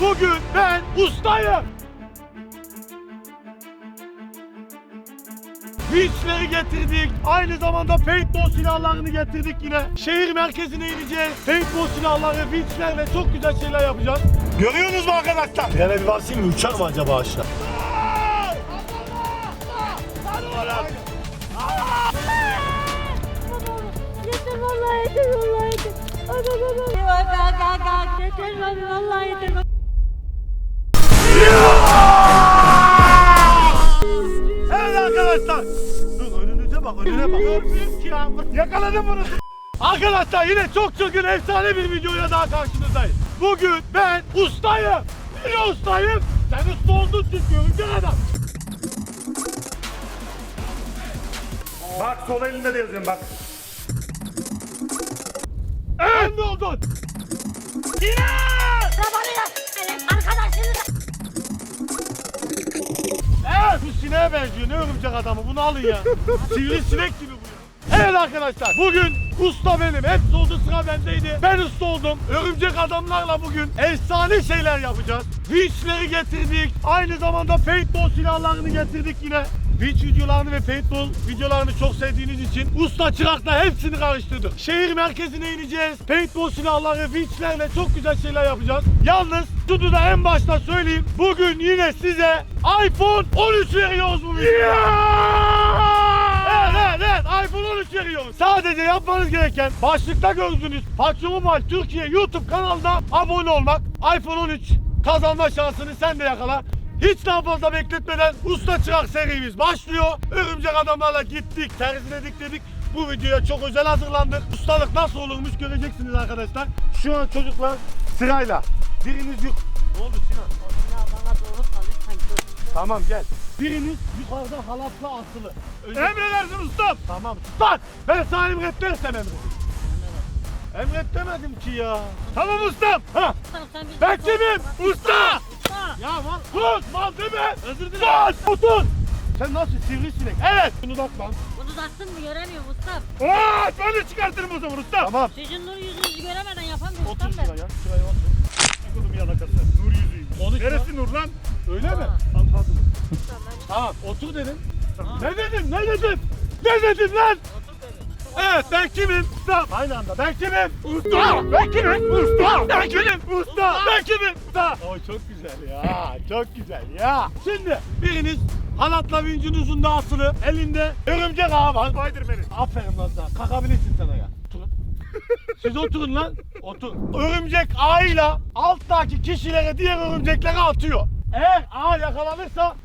Bugün ben ustayım. Vinçleri getirdik. Aynı zamanda paintball silahlarını getirdik yine. Şehir merkezine ineceğiz. Paintball silahları, vinçlerle çok güzel şeyler yapacağız. Görüyorsunuz mu arkadaşlar? Frene bir basayım mı? Uçar mı acaba aşağı? Yeter vallahi yeter vallahi yeter. Yeter vallahi yeter. Arkadaşlar. Dur önünüze bak önüne bak. Görmüyorum ki ya. Yakaladım bunu. Arkadaşlar yine çok gün efsane bir videoyla daha karşınızdayız. Bugün ben ustayım. Niye ustayım? Sen usta oldun çünkü örümcek adam. Bak sol elinde de yazıyorum bak. Evet mi oldun? Yine! Bu sineğe benziyor. Ne örümcek adamı bunu alın ya. Sivrisinek gibi bu ya. Evet arkadaşlar bugün usta benim. Hep oldu sıra bendeydi. Ben usta oldum. Örümcek adamlarla bugün efsane şeyler yapacağız. Vinçleri getirdik. Aynı zamanda paintball silahlarını getirdik yine. Vinç videolarını ve paintball videolarını çok sevdiğiniz için usta çırakla hepsini karıştırdık. Şehir merkezine ineceğiz. Paintball silahları, vinçlerle çok güzel şeyler yapacağız. Yalnız şunu da en başta söyleyeyim. Bugün yine size iPhone 13 veriyoruz bu videoda. Evet evet evet iPhone 13 veriyoruz. Sadece yapmanız gereken başlıkta gördüğünüz Mobile Türkiye YouTube kanalına abone olmak. iPhone 13 kazanma şansını sen de yakala. Hiç daha fazla bekletmeden usta çırak serimiz başlıyor. Örümcek adamlarla gittik, terziledik dedik. Bu videoya çok özel hazırlandık. Ustalık nasıl olurmuş göreceksiniz arkadaşlar. Şu an çocuklar sırayla. Biriniz yuk. Ne oldu Sinan? Ya bana doğru kal lütfen. Tamam gel. Biriniz yukarıda halatla asılı. Emredersin ustam. Tamam. Lan ben sana emretmezsem emredin. Emret demedim ki ya. Tamam ustam. Ha. Bırak. Usta. Usta. Ya mal. Sus mal deme. Özür dilerim. Sus. Otur. Sen nasıl sivrisinek? Evet. Bunu bak lan. Bunu taktın mı göremiyorum ustam. Aa, ben de çıkartırım o zaman usta. Tamam. Sizin nur yüzünüzü göremeden yapamıyorum Otur ustam ben. şuraya. Şuraya otur. Yıkılım yalakası. Nur yüzüyüm. Neresi nur lan? Öyle mi? Anladım. Tamam otur dedim. Ne dedim ne dedim? Ne dedim lan? Evet ben kimim? Usta. Aynı anda ben kimim? Usta. Ben kimim? Usta. Ben kimim? Usta. Ben kimim? Usta. O çok güzel ya. Çok güzel ya. Şimdi biriniz halatla vincin uzunda asılı. Elinde örümcek ağı var. Spiderman'in. Aferin lan sana. Kalkabilirsin sana ya. Siz oturun lan. Otur. Örümcek ağıyla alttaki kişilere diğer örümceklere atıyor. Eğer ağ yakalanırsa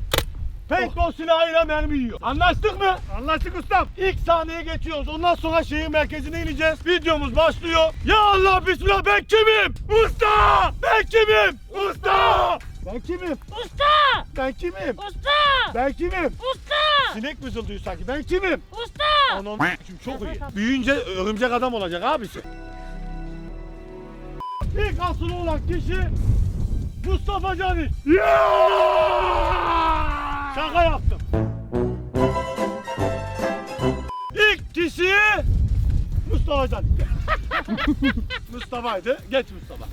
paintball silahıyla mermi yiyor. Anlaştık mı? Anlaştık ustam. İlk sahneye geçiyoruz. Ondan sonra şehir merkezine ineceğiz. Videomuz başlıyor. Ya Allah bismillah ben kimim? Usta! Ben kimim? Usta! Ben kimim? Usta. Ben kimim? Usta. Ben kimim? Usta. Sinek mızıldıyor sanki. Ben kimim? Usta. Anam çünkü çok iyi. Büyüyünce örümcek adam olacak abisi. İlk asılı olan kişi Mustafa Cani. Şaka yaptım. İlk kişi Mustafa Cani. Mustafa'ydı. Geç Mustafa.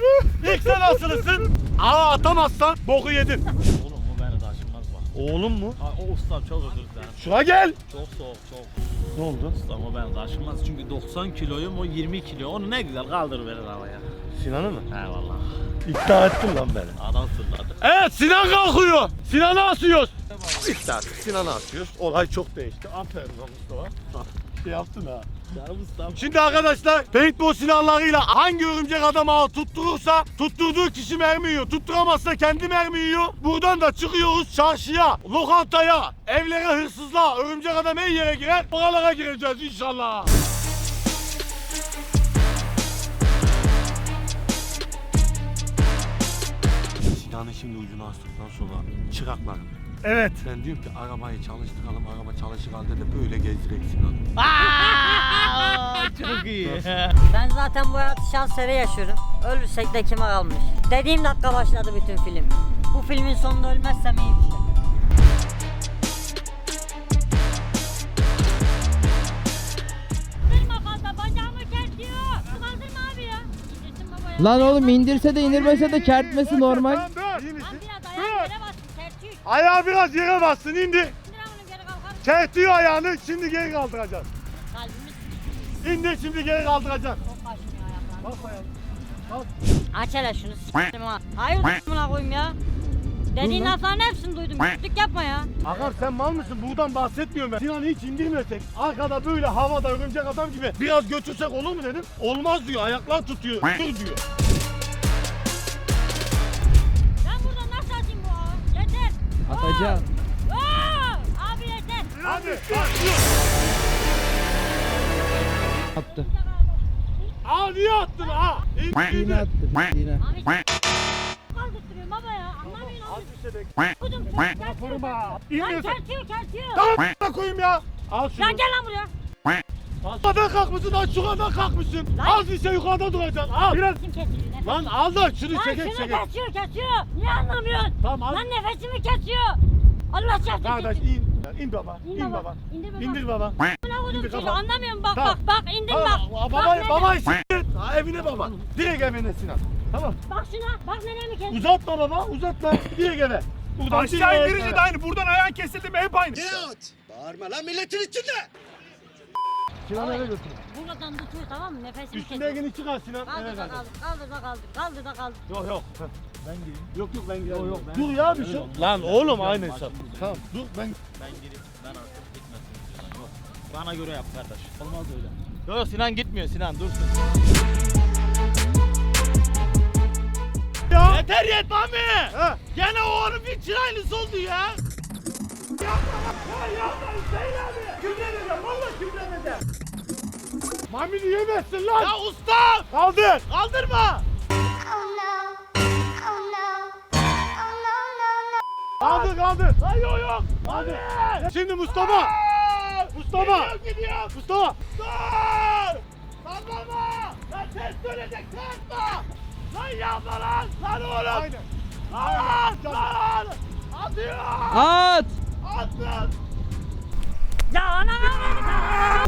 İlk sen asılısın. Aa atamazsan boku yedin. Oğlum o beni taşınmaz bak. Oğlum mu? Ha, o ustam çok özür dilerim. Şuna gel. Çok soğuk çok. Ne oldu? Ustam o beni taşınmaz çünkü 90 kiloyum o 20 kilo. Onu ne güzel kaldırıverir havaya. Sinan'ı mı? He valla. İddia ettin lan beni. Adam fırladı. Evet Sinan kalkıyor. Sinan'ı asıyoruz. İşte artık Sinan'ı asıyoruz. Olay çok değişti. Aferin lan Mustafa. Şey yaptın ha. Şimdi arkadaşlar paintball silahlarıyla hangi örümcek adam ağı tutturursa tutturduğu kişi mermi yiyor. Tutturamazsa kendi mermi yiyor. Buradan da çıkıyoruz çarşıya, lokantaya, evlere hırsızlığa, örümcek adam her yere girer. Oralara gireceğiz inşallah. Sinan'ın şimdi ucunu astıktan sonra çıraklar. Evet. Ben diyorum ki arabayı çalıştıralım, araba çalışır halde de böyle gezdirek Sinan'ı. çok iyi. Ben zaten bu hayatı şansere yaşıyorum. Ölürsek de kime kalmış? Dediğim dakika başladı bütün film. Bu filmin sonunda ölmezsem iyi bir şey. Kırma fazla bacağımı kesiyor. Kaldırma abi ya. İndirsin baba Lan oğlum indirse de indirmese de kertmesi normal. Tamam Ayağı biraz yere bassın indi. Çektiği ayağını şimdi geri kaldıracaksın. Kalbimiz İndir şimdi geri kaldıracaksın. çok kaşınıyor ayaklarım. Bas ayağını. Aç hele şunu s**tim ha. Hayır s**timine koyayım ya. Dediğin lafların hepsini duydum. Küçük yapma ya. Akar sen mal mısın? Buradan bahsetmiyorum ben. Sinan'ı hiç indirmesek, arkada böyle havada örümcek adam gibi biraz götürsek olur mu dedim. Olmaz diyor, ayaklar tutuyor. Dur diyor. Atacağım. Oo! Abi yeter. Hadi, başlıyor. Attı. Aa niye attın ha? Yine attı. Abi kaldırtırıyorum baba ya. Anlamıyorsun Az abi. bir şey bekle. Kudum çok kertiyor. Lan İndir. kertiyor kertiyor. Tamam da koyayım ya. Al şunu. Lan gel lan buraya. Yukarıdan kalkmışsın, az yukarıdan kalkmışsın. Lan. Az bir şey yukarıda duracaksın. Al. Biraz. Kim nefes? Lan al da şunu Lan çekek şunu çekek. kesiyor kesiyor. Niye anlamıyorsun? Tamam al. Lan nefesimi kesiyor. Allah çarpsın Kardeş in. İn baba. İn baba, baba. indir baba. İndir baba. Buna vurdum İndir çocuğu kafa. anlamıyorum bak Tamam. bak bak indim bak. Tamam, Bak Baba, nerede? baba s**t. Ha, evine baba. Direkt evine Sinan. Tamam. Bak şuna bak nereye mi kestin? Uzatma baba, uzatma. Direkt eve. Buradan Aşağı direkt indirince eve. de aynı. Buradan ayağın kesildi mi hep aynı. Bağırma lan milletin içinde. Sinan eve götür. Buradan tutuyor tamam mı? Nefesimi kesiyor. Üstündekini çıkar Sinan. Kaldır da kaldır. kaldır, da kaldır, kaldır da kaldır. Yok yok. Ben gireyim. Yok yok ben gireyim. Yok yok. Dur ya bir şey. Lan oğlum aynı hesap. Tamam dur ben. Ben gireyim. Ben artık gitmesin. Yok. Bana göre yap kardeş. Olmaz öyle. Yok yok Sinan gitmiyor Sinan dursun. Ya. Yeter yet mami. Ha. Gene o onun bir çıraylısı oldu ya. Mamini yemezsin lan. Ya usta. Kaldır. Kaldırma. Oh no. Oh no. Oh no, no, no. Kaldır kaldır. Hayır yok yok. Kaldır. Şimdi Mustafa. Mustafa. Gidiyor gidiyor. Mustafa. Dur. Sallama. Lan ters dönecek kalkma. Lan yapma lan. Lan oğlum. Aynen. Lan lan. Atıyor. At. Atın. Ya ana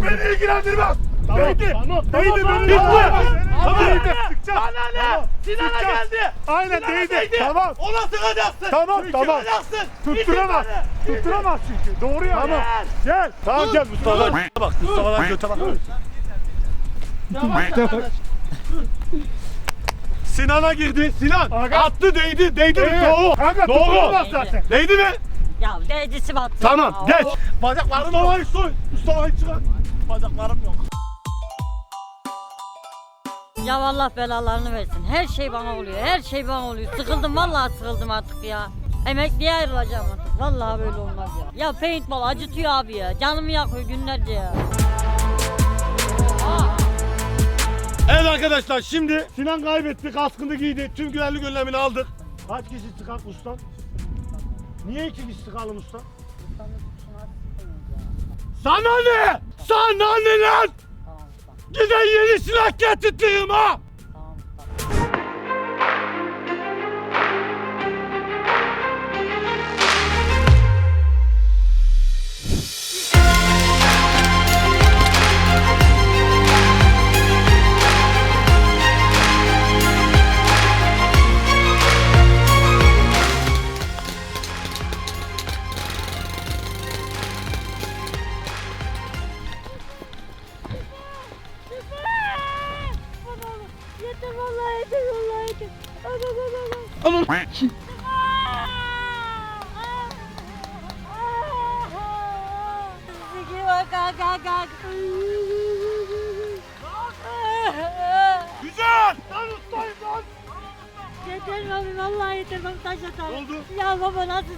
Beni ilgilendirmez. Tamam, Değdi. Tamam, Değdi, tamam, beni tamam. ilgilendirmez. Tamam. Değdi. Sıkacağım. Bana ne? Sinan'a geldi. Aynen Sinan'a değdi. değdi. Tamam. Ona sıkacaksın. Tamam, tamam. Sıkacaksın. Tutturamaz. Tutturamaz çünkü. Doğru ya. Tamam. Gel. Tamam gel Mustafa. Bak Mustafa'dan göte bak. Yavaş arkadaş. Sinan'a girdi. Sinan attı değdi. Değdi mi? Doğru. Kanka Doğru. zaten. Değdi mi? Ya değdisi battı. Tamam geç. Bacaklarını Mustafa'yı soy. Mustafa'yı çıkar. Bacaklarım yok. Ya Allah belalarını versin. Her şey bana oluyor. Her şey bana oluyor. Sıkıldım vallahi sıkıldım artık ya. Emekliye ayrılacağım artık. Vallahi böyle olmaz ya. Ya paintball acıtıyor abi ya. Canımı yakıyor günlerce ya. Evet arkadaşlar şimdi Sinan kaybetti. Kaskını giydi. Tüm güvenlik önlemini aldık. Kaç kişi çıkar ustam? Niye iki kişi çıkalım usta? Sana ne? Sana ne lan? Giden yeni silah getirttiğim ha.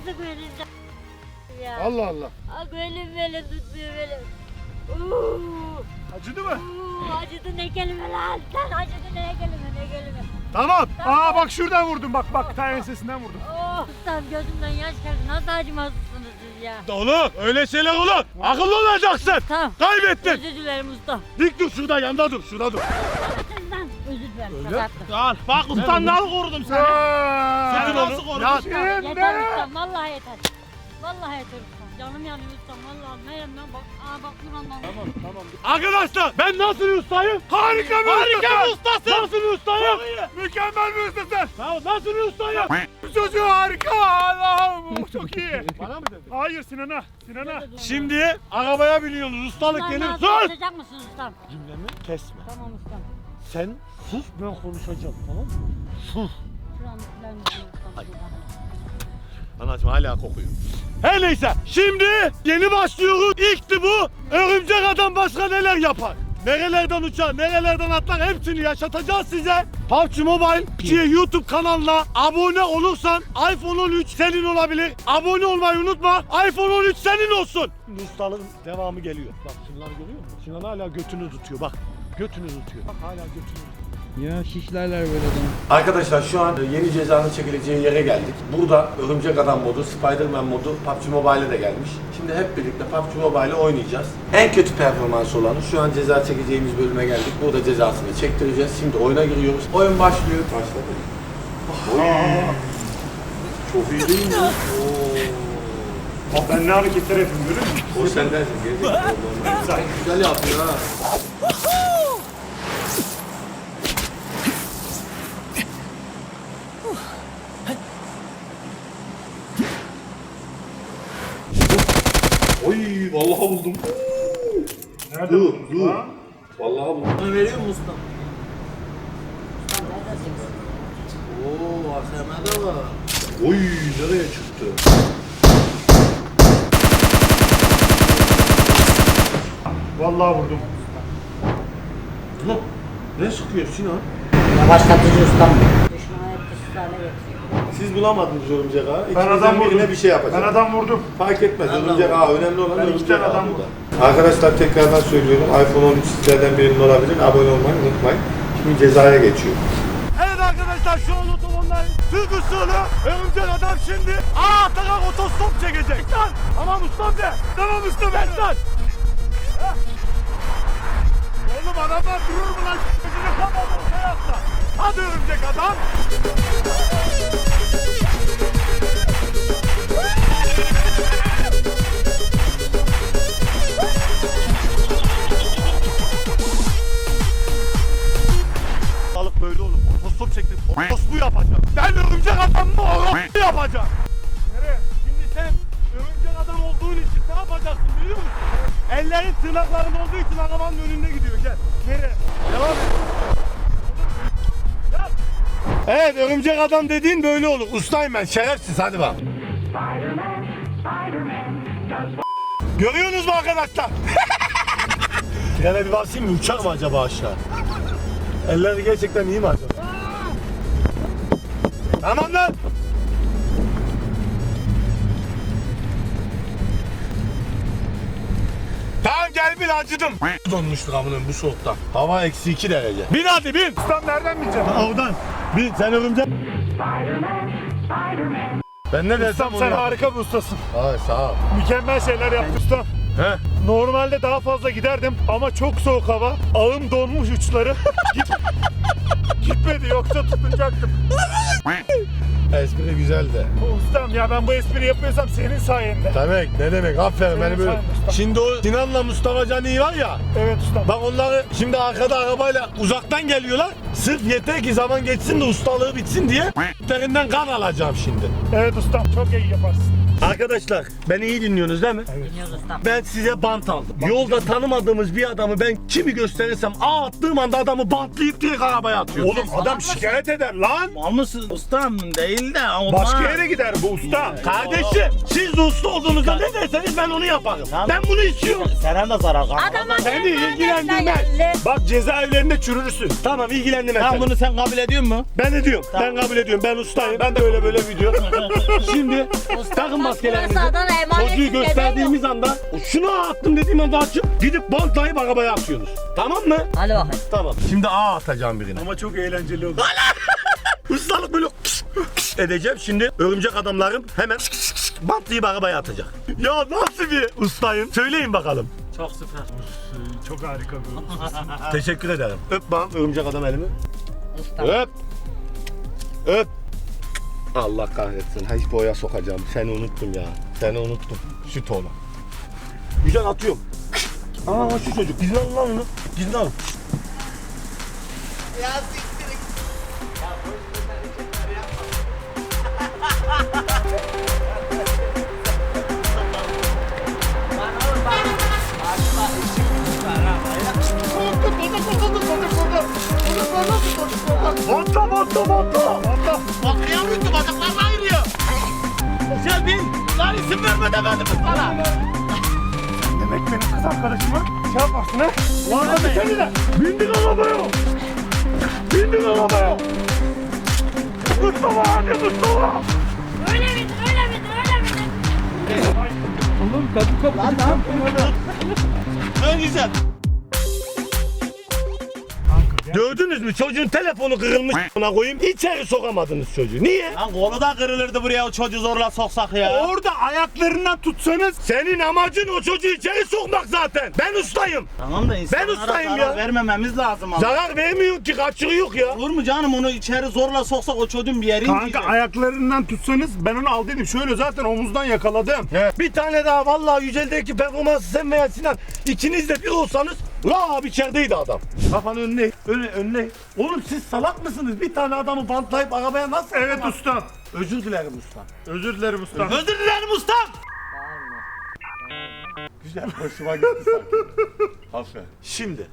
Nasıl sıkıyorsun ya? Allah Allah. Aa, Elim böyle tutmuyor böyle. Uuu, Acıdı mı? uuu, acıdı ne kelime lan? Lan acıdı ne kelime ne kelime. Tamam. Aa bak şuradan vurdum bak bak ta ensesinden vurdum. Oh ustam gözümden yaş geldi. Nasıl acımazsınız siz ya? Oğlum öyle şeyler olur. Akıllı olacaksın. Tamam. Kaybettin. Özür dilerim usta. Dik dur şurada yanda dur. Şurada dur. Kapattım. Al bak ustam nasıl korudum seni. Sıkın Sen nasıl onu. korudun? Yat. Yeter ustam vallahi yeter. Vallahi yeter ustam. Canım yanıyor ustam vallahi ne yemem bak. Aa bak burandan. Tamam. Arkadaşlar ben nasıl bir ustayım? Harika bir Harika bir ustasın. Nasıl bir ustayım? Mükemmel bir ustasın. Ya nasıl bir ustayım? Bu çocuğu harika. Allah'ım çok iyi. Bana mı dedin? Hayır Sinan'a. Sinan'a. Şimdi arabaya biniyorsunuz. Ustalık gelir. Sus! Konuşacak mısın ustam? Cümlemi kesme. Tamam ustam. Sen sus ben konuşacağım tamam mı? Sus. Anacığım hala kokuyor. Her neyse şimdi yeni başlıyoruz. İlkti bu. Örümcek adam başka neler yapar? Nerelerden uçar, nerelerden atlar hepsini yaşatacağız size. PUBG Mobile şey, YouTube kanalına abone olursan iPhone 13 senin olabilir. Abone olmayı unutma. iPhone 13 senin olsun. Ustalığın devamı geliyor. Bak şunları görüyor musun? Sinan hala götünü tutuyor bak. Götünü tutuyor. Bak hala götünü tutuyor. Ya şişlerler böyle adamı. Arkadaşlar şu an yeni cezanın çekileceği yere geldik. Burada Örümcek Adam modu, Spider-Man modu PUBG Mobile'e de gelmiş. Şimdi hep birlikte PUBG Mobile'e oynayacağız. En kötü performans olanı şu an ceza çekeceğimiz bölüme geldik. Burada cezasını çektireceğiz. Şimdi oyuna giriyoruz. Oyun başlıyor. Başladı. Çok iyi değil mi? Bak ben ne hareketler yapıyorum görüyor musun? O sendensin. Gerizekalı. Güzel yaptın ha. Vallahi buldum. Nerede Dur, buldunuz dur. lan? Vallahi buldum. veriyor musun usta? Oo, AKM'de var. Oy nereye çıktı? Vallahi vurdum. Ne? Ne sıkıyor Sinan? Yavaşlatıcı ustam. Getiriyor. Siz bulamadınız örümcek ağa. Ben İkinizden adam vurdum. birine bir şey yapacağım. Ben adam vurdum. Fark etmez örümcek ağa. Önemli olan Ben iki örümcek tane ağa adam burada. Arkadaşlar tekrardan söylüyorum. iPhone 13 sizlerden birinin olabilir. Abone olmayı unutmayın. Şimdi cezaya geçiyor. Evet arkadaşlar şu an otobandayız. Türk usulü örümcek adam şimdi aa atarak otostop çekecek. Lan tamam ustam de. Tamam ustam ben lan. Oğlum adamlar durur mu lan? Gözünü yapsa. Hadi örümcek adam. Balık böyle olur. Otostop çektim. Otostop yapacağım. Ben örümcek adam mı orospu yapacağım. Nereye? Şimdi sen örümcek adam olduğun için ne yapacaksın biliyor musun? Ellerin tırnakların olduğu için arabanın önünde gidiyor. Gel. Nereye? Devam et. Evet örümcek adam dediğin böyle olur. Ustayım ben şerefsiz hadi bak. Görüyorsunuz mu arkadaşlar? Trene bir basayım mı? Uçar mı acaba aşağı? Elleri gerçekten iyi mi acaba? Tamam lan. Gel bin acıdım. Donmuştur amının bu soğukta. Hava eksi 2 derece. Bin hadi bin. Ustam nereden bineceğim? Oradan. Bin sen örümcek. Ben ne dersem Ustam onu sen yap. harika bir ustasın. Ay sağ ol. Mükemmel şeyler yaptın ustam. He? Normalde daha fazla giderdim ama çok soğuk hava. Ağım donmuş uçları. Git, gitmedi yoksa tutunacaktım. Espri güzel de. Ustam ya ben bu espri yapıyorsam senin sayende. Demek ne demek aferin beni böyle. usta. Şimdi o Sinan'la Mustafa Can iyi var ya. Evet ustam. Bak onları şimdi arkada arabayla uzaktan geliyorlar. Sırf yeter ki zaman geçsin de ustalığı bitsin diye terinden kan alacağım şimdi. Evet ustam çok iyi yaparsın. Arkadaşlar beni iyi dinliyorsunuz değil mi? Dinliyoruz ustam. Ben size bant aldım. Yolda tanımadığımız bir adamı ben kimi gösterirsem ağ attığım anda adamı bantlayıp direkt arabaya atıyorum. Oğlum adam şikayet eder lan. Mal mısın? Ustam değil de onlar... Başka yere gider bu usta. Kardeşim siz usta olduğunuzda ne derseniz ben onu yaparım. Ben bunu istiyorum. Sana da zarar Adama Seni ilgilendirmez. Bak cezaevlerinde çürürsün. Tamam ilgilendim Tamam bunu sen kabul ediyor musun? Ben ediyorum. Ben kabul ediyorum. Ben ustayım. Ben de öyle böyle video. Şimdi takım emanet çocuğu gösterdiğimiz anda şunu attım dediğim anda açıp gidip bantlayıp arabaya atıyorsunuz. Tamam mı? Hadi bakayım. Tamam. Şimdi A atacağım birine. Ama çok eğlenceli olur. Ustalık böyle edeceğim. Şimdi örümcek adamlarım hemen bantlayıp arabaya atacak. Ya nasıl bir ustayım? Söyleyin bakalım. Çok harika bir ustasın. Teşekkür ederim. Öp bana örümcek adam elimi. Ustam. Öp. Öp. Allah kahretsin. Hiç boya sokacağım. Seni unuttum ya. Seni unuttum. Süt oğlu. Güzel atıyorum. Aa şu çocuk. Gizli lan onu. Gizli alın. Monta monta monta. Monta. Bakıya mıydı? Bacaklarına ayırıyor. Güzel bin. Lan isim verme demedim mi sana? Demek benim kız arkadaşıma şey yaparsın ha? Ulan hadi seni de. Bindik arabaya. Bindik arabaya. Mustafa hadi Mustafa. Öyle midir öyle midir öyle midir? En güzel. Gördünüz mü? Çocuğun telefonu kırılmış. Buna koyayım. İçeri sokamadınız çocuğu. Niye? Lan kolu da kırılırdı buraya o çocuğu zorla soksak ya. Orada ayaklarından tutsanız Senin amacın o çocuğu içeri sokmak zaten. Ben ustayım. Tamam da insanlara ustayım zarar ya. vermememiz lazım ama. Zarar vermiyor ki kaçığı yok ya. Olur mu canım onu içeri zorla soksak o çocuğun bir yeri Kanka inciyecek. ayaklarından tutsanız ben onu al dedim. Şöyle zaten omuzdan yakaladım. Bir tane daha vallahi Yücel'deki performansı sen veya Sinan ikiniz de bir olsanız La abi içerideydi adam. Kafanı önüne, önüne, önüne. Oğlum siz salak mısınız? Bir tane adamı bantlayıp arabaya nasıl Evet sokamaz- ustam. Özür dilerim usta. Özür dilerim ustam. Özür dilerim ustam. Güzel hoşuma gitti sanki. Aferin. Şimdi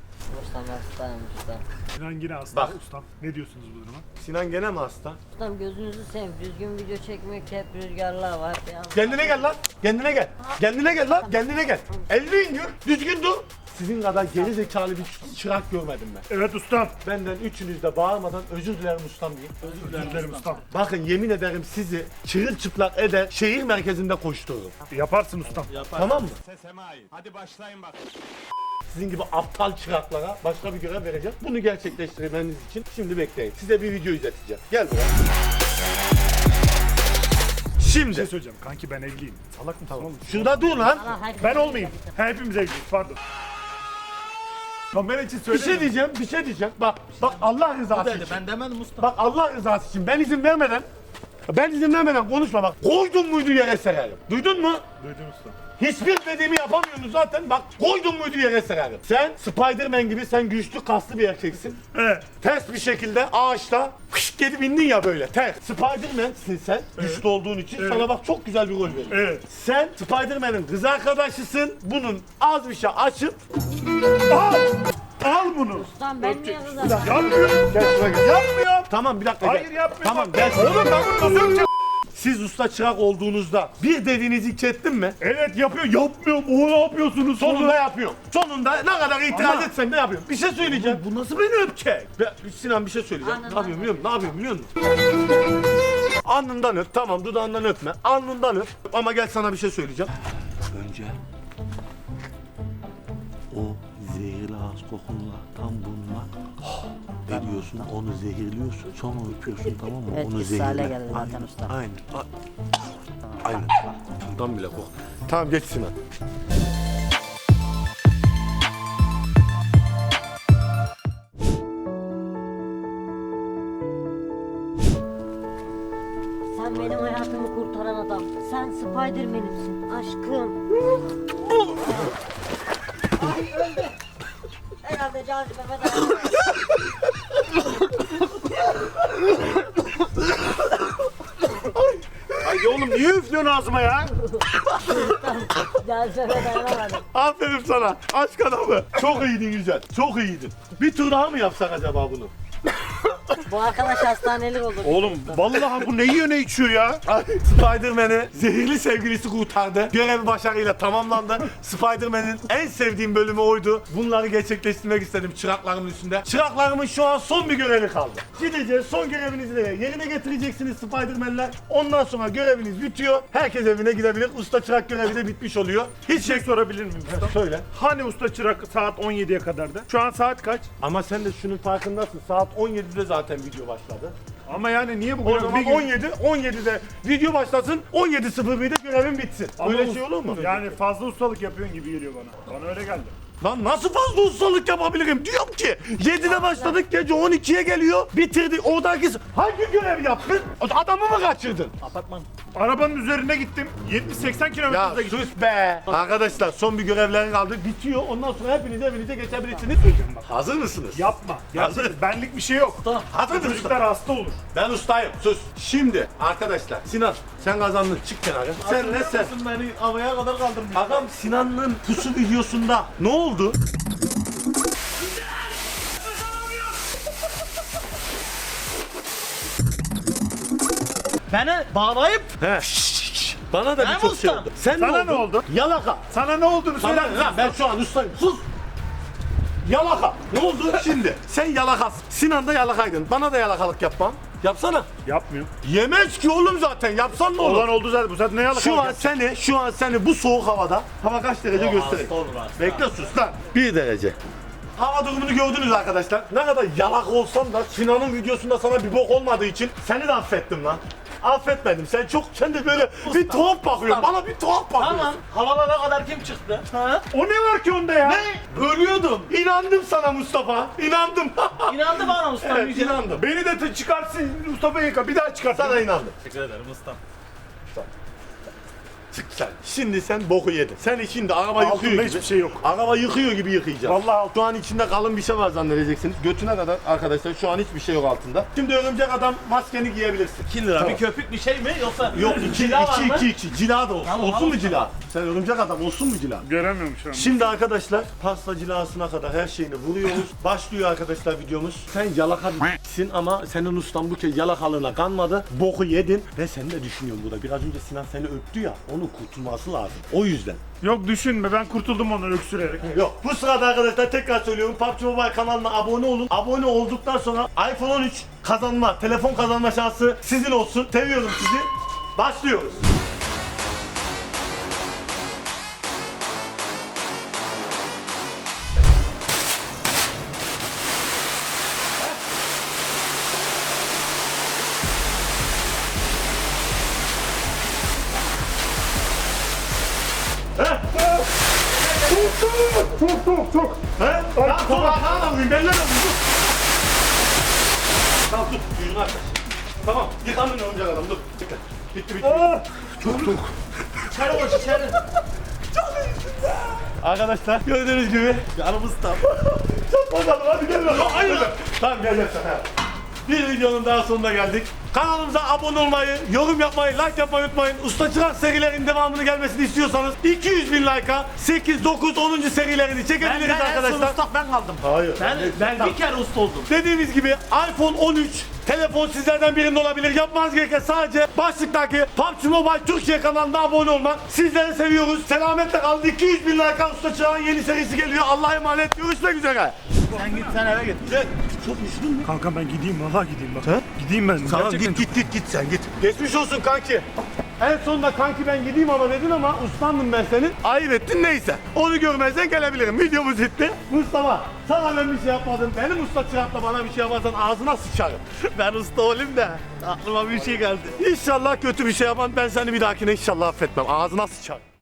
Ustam ustam ustam. Sinan yine hasta Bak. ustam. Ne diyorsunuz bu duruma? Sinan gene mi hasta? Ustam gözünüzü seveyim. Düzgün video çekmek hep rüzgarlar var. Ya. Kendine gel lan. Kendine gel. Kendine gel lan. Kendine gel. Elini indir. Düzgün dur. Sizin kadar geri zekalı bir çırak görmedim ben. Evet ustam. Benden üçünüz de bağırmadan özür dilerim ustam deyin. Özür dilerim ustam. Bakın yemin ederim sizi çırılçıplak eder şehir merkezinde koştururum. Yaparsın ustam. Tamam mı? Seseme ait. Hadi başlayın bak. Sizin gibi aptal çıraklara başka bir görev vereceğim. Bunu gerçekleştirmeniz için şimdi bekleyin. Size bir video izleteceğim. Gel buraya. Bir şey Şimdi söyleyeceğim. Kanki ben evliyim. Salak mısın oğlum? şurada dur lan. Ben olmayayım. Ha, hepimiz evliyiz. Pardon. Kamera için Bir söyle. şey diyeceğim, bir şey diyeceğim. Bak, bak Allah rızası Dedi için. ben demedim usta. Bak Allah rızası için ben izin vermeden ben izin vermeden konuşma bak. Koydun muydu yere sererim. Duydun mu? Duydum ustam. Hiçbir dediğimi yapamıyorsun zaten. Bak koydun muydu yere sererim. Sen Spider-Man gibi sen güçlü kaslı bir erkeksin. Evet. Ters bir şekilde ağaçta fışk gelip indin ya böyle ters. Spider-Man'sin sen güçlü olduğun için Evet. sana bak çok güzel bir rol veriyor. Evet. Sen Spider-Man'in kız arkadaşısın. Bunun az bir şey açıp Al! Al bunu. Ustam ben niye kızarım? Yapmıyorum. Gel şuraya gel. Yapmıyorum. Tamam bir dakika Hayır yapmıyorum. Tamam gel. Oğlum ben bunu nasıl yapacağım? Siz usta çırak olduğunuzda bir dediğinizi iki ettin mi? Evet yapıyor. Yapmıyorum. O ne yapıyorsunuz? Sonunda yapıyorum. Sonunda ne kadar itiraz Ama- etsen de yapıyorum. Bir şey söyleyeceğim. Bu nasıl beni öpecek? Ben, Sinan bir şey söyleyeceğim. Aynen, ne yapıyorum biliyor musun? Ne yapıyorum biliyor musun? Alnından öp. Tamam dudağından öpme. Alnından öp. Ama gel sana bir şey söyleyeceğim. Önce zehirli ağız kokulardan bulmak. Veriyorsun, onu zehirliyorsun, sonra öpüyorsun tamam mı? Evet, onu etkisiz hale zehirle. geldi zaten Aynen, usta. Aynen. A- Aynen. Bundan bile kork. Tamam geç Sinan. Sen benim hayatımı kurtaran adam. Sen Spider-Man'imsin. Aşkım. Ay oğlum niye üflüyorsun ağzıma ya? Aferin sana. Aşk adamı. Çok iyiydin güzel. Çok iyiydin. Bir tur daha mı yapsak acaba bunu? Bu arkadaş hastanelik olur. Oğlum vallahi bu ne yiyor ne içiyor ya? Spider-Man'i zehirli sevgilisi kurtardı. Görevi başarıyla tamamlandı. Spider-Man'in en sevdiğim bölümü oydu. Bunları gerçekleştirmek istedim çıraklarımın üstünde. Çıraklarımın şu an son bir görevi kaldı. Gideceğiz son görevinizi de yerine getireceksiniz Spider-Man'ler. Ondan sonra göreviniz bitiyor. Herkes evine gidebilir. Usta çırak görevi de bitmiş oluyor. Hiç Bir şey sorabilir miyim usta? Söyle. Hani usta çırak saat 17'ye kadardı? Şu an saat kaç? Ama sen de şunun farkındasın. Saat 17'de zaten video başladı. Ama yani niye bu O kadar zaman bir gün- 17, 17'de video başlasın, 17.01'de görevin bitsin. Ama Öyle us- şey olur mu? Yani fazla ustalık yapıyorsun gibi geliyor bana. Bana öyle geldi. Lan nasıl fazla ustalık yapabilirim? Diyorum ki 7'de başladık gece 12'ye geliyor. Bitirdik. Oradaki hangi görev yaptın? Adamı mı kaçırdın? Arabanın üzerine gittim. 70-80 Ya kilometrede gittim. sus be. Arkadaşlar son bir görevlerin kaldı. Bitiyor. Ondan sonra hepiniz evinize geçebilirsiniz. Hazır mısınız? Yapma. Gerçekten benlik bir şey yok. Hazır mısınız? Çocuklar hasta olur. Ben ustayım. Sus. Şimdi arkadaşlar Sinan sen kazandın. Çık kenara. Sen ne sen? beni havaya kadar kaldırmış. Adam Sinan'ın pusu videosunda ne oldu? Beni bağlayıp He. Bana da Ben birçok şey ustam. oldu. Sen Sana ne ne oldu? Yalaka. Sana ne olduğunu Sana söyler ne? Lan ben şu an ustayım. Sus. Yalaka. Ne oldu şimdi? Sen yalakas. Sinan da yalakaydın. Bana da yalakalık yapma. Yapsana. Yapmıyor. Yemez ki oğlum zaten. Yapsan ne olur? Olan oldu zaten. Bu zaten ne yalakalık Şu an seni, şu an seni bu soğuk havada, hava kaç derece hasta. Bekle sus lan. Bir derece. Hava durumunu gördünüz arkadaşlar. Ne kadar yalak olsam da Sinan'ın videosunda sana bir bok olmadığı için seni de affettim lan. Affetmedim. Sen çok, sen de böyle bir tuhaf bakıyorsun. Bana bir tuhaf bakıyorsun. Tamam. Havalara kadar kim çıktı? Ha? O ne var ki onda ya? Ne? Ölüyordum. İnandım sana Mustafa. İnandım. İnandı bana ustam. evet, inandım. Beni de çıkarsın Mustafa Yıka bir daha çıkarsın. Sana inandım. Teşekkür ederim ustam. Çık sen. Şimdi sen boku yedin. Sen içinde araba Altında yıkıyor gibi. hiçbir şey yok. Araba yıkıyor gibi yıkayacağım. Vallahi alt- Şu an içinde kalın bir şey var zannedeceksiniz. Götüne kadar arkadaşlar şu an hiçbir şey yok altında. Şimdi örümcek adam maskeni giyebilirsin. 2 lira Tamam. bir köpük bir şey mi yoksa? Yok 2 Cila var 2 mı? 2 2 cila da olsun. Tamam, olsun mu tamam. cila? Sen örümcek adam olsun mu cila? Göremiyorum şu an. Şimdi arkadaşlar pasta cilasına kadar her şeyini vuruyoruz. Başlıyor arkadaşlar videomuz. Sen yalaka bir***sin ama senin ustan bu kez yalakalığına kanmadı. Boku yedin ve sen de düşünüyorsun burada. Biraz önce Sinan seni öptü ya. Onun kurtulması lazım. O yüzden. Yok düşünme ben kurtuldum onu öksürerek. Yok. Bu sırada arkadaşlar tekrar söylüyorum. PUBG Mobile kanalına abone olun. Abone olduktan sonra iPhone 13 kazanma, telefon kazanma şansı sizin olsun. Seviyorum sizi. Başlıyoruz. Arkadaşlar gördüğünüz gibi Yanımız tam. çok bakalım hadi gelin. Hayır. Tamam gel gel. Bir videonun daha sonuna geldik. Kanalımıza abone olmayı, yorum yapmayı, like yapmayı unutmayın. Usta Çırak serilerin devamını gelmesini istiyorsanız 200 bin like'a 8, 9, 10. serilerini Ben, çekebiliriz ben en son arkadaşlar. usta ben kaldım. Hayır. Ben, ben bir kere usta oldum. Dediğimiz gibi iPhone 13 telefon sizlerden birinde olabilir. Yapmanız gereken sadece başlıktaki PUBG Mobile Türkiye kanalına abone olmak. Sizleri seviyoruz. Selametle kalın. 200 bin like Usta Çağ'ın yeni serisi geliyor. Allah'a emanet. Görüşmek üzere. Sen git sen eve git. Gel. Çok üşüdün mü? Kanka ben gideyim vallahi gideyim bak. Gideyim ben. Tamam git git git git sen git. Geçmiş olsun kanki. En sonunda kanki ben gideyim ama dedin ama ustandım ben senin. Ayıp ettin neyse. Onu görmezden gelebilirim. Videomuz bitti. Mustafa sana ben bir şey yapmadım. Benim usta çırakla bana bir şey yaparsan ağzına sıçarım. Ben usta olayım da aklıma bir şey geldi. İnşallah kötü bir şey yapan ben seni bir dahakine inşallah affetmem. Ağzına sıçarım.